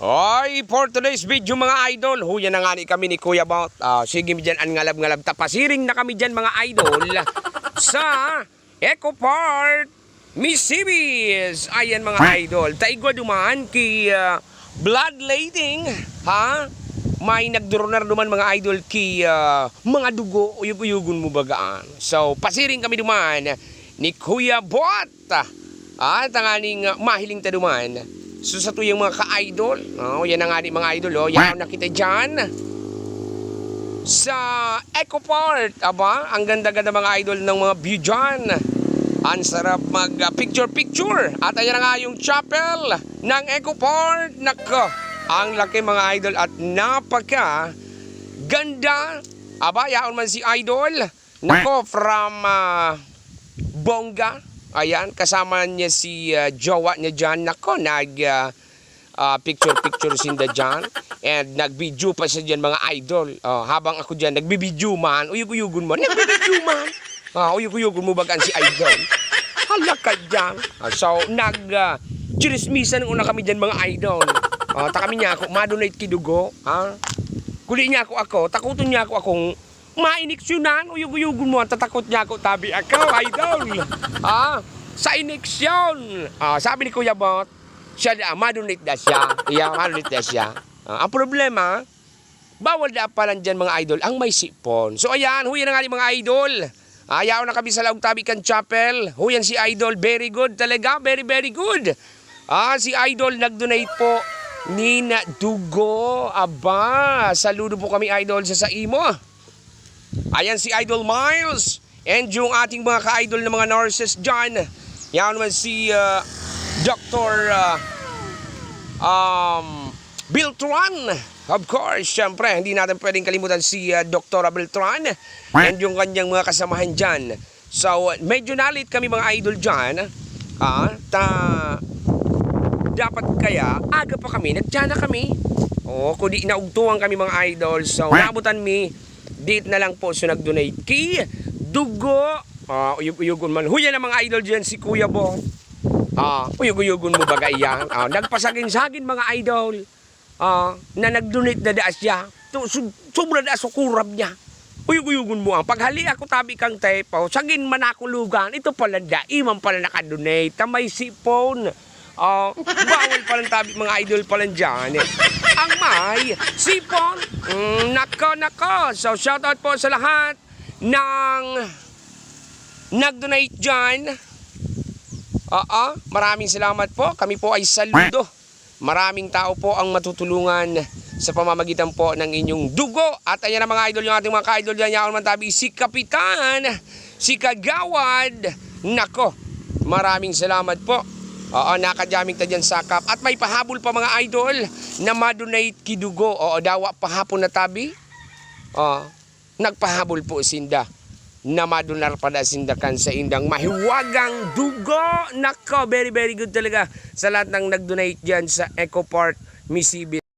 Ay, for today's video mga idol, huya na nga ni kami ni Kuya Bot. Ah, sige dyan, ang ngalab-ngalab. Tapasiring na kami dyan mga idol sa Eco Park, Mississippi. Ayan mga idol. Taigwa duman kay ah, blood lading, ha? May nagduronar duman mga idol kay ah, mga dugo, uyug-uyugon mo bagaan. So, pasiring kami duman ni Kuya Bot. At ang aning ah, mahiling ta duman. So sa tuyong mga ka-idol, oh, yan ang ating mga idol, oh, yan ang nakita dyan. Sa Eco Park, aba, ang ganda-ganda mga idol ng mga view dyan. Ang sarap mag-picture-picture. At ayan nga yung chapel ng Eco Park. Nako, ang laki mga idol at napaka ganda. Aba, yaon man si idol. Nako, from ah, Bongga. Ayan, kasama niya si uh, jowa niya dyan. Nako, nag uh, uh, picture-picture sinda dyan. And nag-video pa siya dyan mga idol. Uh, habang ako dyan, nagbibidyo man. Uyug-uyugon mo. Nagbibidyo man. Uh, uyug-uyugon mo bagaan si idol. Hala ka dyan. Uh, so, nag... Uh, Chirismisan una kami dyan mga idol. Uh, ta kami niya ako, madonate kidugo. Ha? Kuli niya ako ako, takuton niya ako akong mainiksyonan. Uyug-uyugon mo, tatakot niya ako tabi ako, idol. Ah, sa iniksyon. Ah, sabi ni Kuya Bot, siya na, madonate na siya. Iya, madonate na siya. Ah, ang problema, bawal na palan dyan mga idol ang may sipon. So ayan, huyan na nga ni mga idol. Ayaw na kami sa Laog Tabikan Chapel. Huyan si Idol, very good talaga, very very good. Ah, si Idol nag-donate po ni na Dugo. Aba, saludo po kami Idol sa sa imo. Ayan si Idol Miles. And yung ating mga ka-idol na mga nurses dyan. Yan naman si uh, Dr. Uh, um, Biltran. Of course, syempre, hindi natin pwedeng kalimutan si uh, Dr. Biltran. And yung kanyang mga kasamahan dyan. So, medyo nalit kami mga idol dyan. Ah, ta dapat kaya aga pa kami, nagtiyana kami. Oo, kundi inaugtuhan kami mga idol. So, nabutan mi, date na lang po so nag-donate kay Dugo. Ah, uyug-uyugon man. Huya na mga idol dyan si Kuya Bo. Ah, uyug-uyugon mo baga iyan. Ah, nagpasagin-sagin mga idol. Ah, na nag-donate na daas siya. Sobra daas sa kurab niya. Uyug-uyugon mo ang paghali ako tabi kang tepo. Sagin man ako lugan. Ito pala da, imam pala nakadonate. Tamay sipon. Ah, bawal pa lang tabi mga idol pa lang dyan. eh. Ang may sipon. Mm, nako, nako. So, shoutout po sa lahat ng nag-donate dyan. Oo, maraming salamat po. Kami po ay saludo. Maraming tao po ang matutulungan sa pamamagitan po ng inyong dugo. At ayan na mga idol, yung ating mga ka-idol dyan, yaon man tabi, si Kapitan, si Kagawad. Nako, maraming salamat po. Oo, nakajaming ta dyan sa kap. At may pahabol pa mga idol na madonate kidugo. Oo, dawa pahapon na tabi. Oo, nagpahabol po sinda na madunar pada sindakan sa indang mahiwagang dugo. Nako, very very good talaga sa lahat ng nag-donate dyan sa Eco Park, Mississippi.